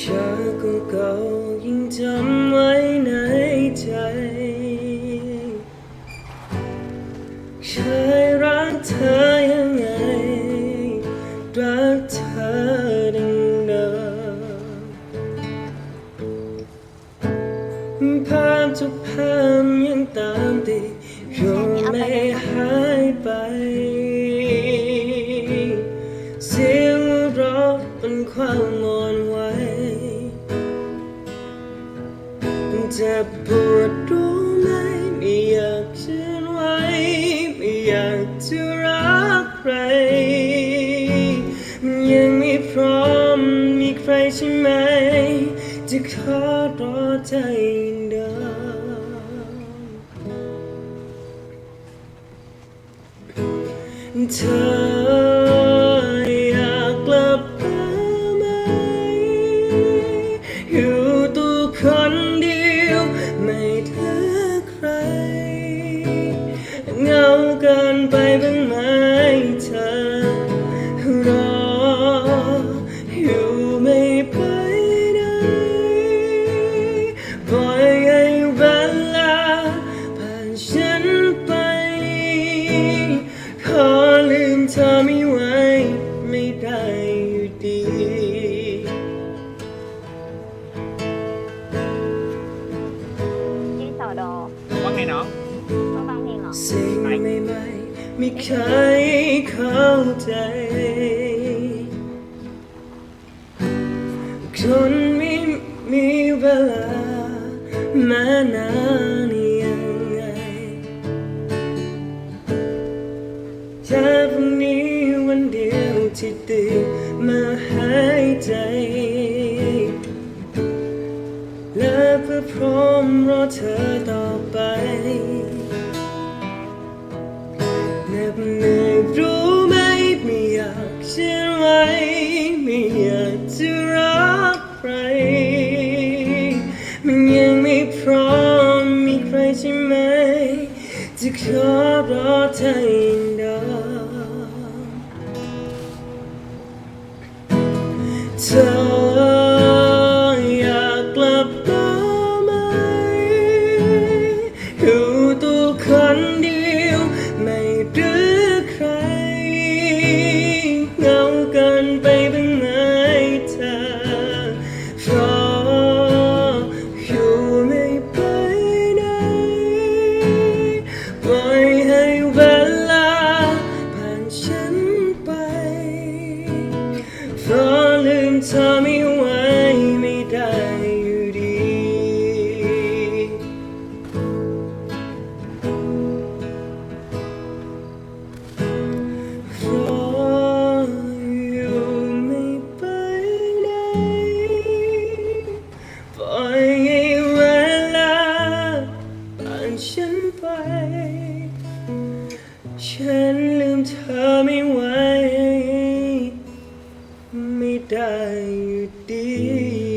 ชาก็เก่ายิ่งจำไว้ในใจเคยรักเธอยังไง รักเธอดังเดิมภาพทุกภาพยังตามติดอยู่ไม่หายไปเสียงร้องเป็นความงอนว จะปวดรู้ไหมไม่อยากชื่อไว้ ไม่อยากจะรักใครมันยังไม่พร้อมมีใครใช่ไหม จะขอรอใจเดิมเธอ ไปบ้างไหมเธอรออยู่ไม่ไปไหนปล่อยให้เวลาผ่านฉันไป ขอลืมเธอไม่ไหวไม่ได้อยู่ดีที่สอดอว่าไงน้องมาฟังเพลงเหรอ สิ่งใหม่ๆ ไม่เคยเข้าใจ คนไม่มีเวลามานานยังไงแค่พรุ่งนี้วันเดียวที่ตื่นมาหายใจ และเพื่อพร้อมรอเธอต่อไป จะขอรอเธออย่างเดิมเธออยากกลับมาไหมอยู่ตัวคนเดียว ลืมเธอไม่ไหวไม่ได้อยู่ดี รออยู่ไม่ไปไหนปล่อยให้เวลาผ่านฉันไป ฉันลืมเธอไม่ไว day.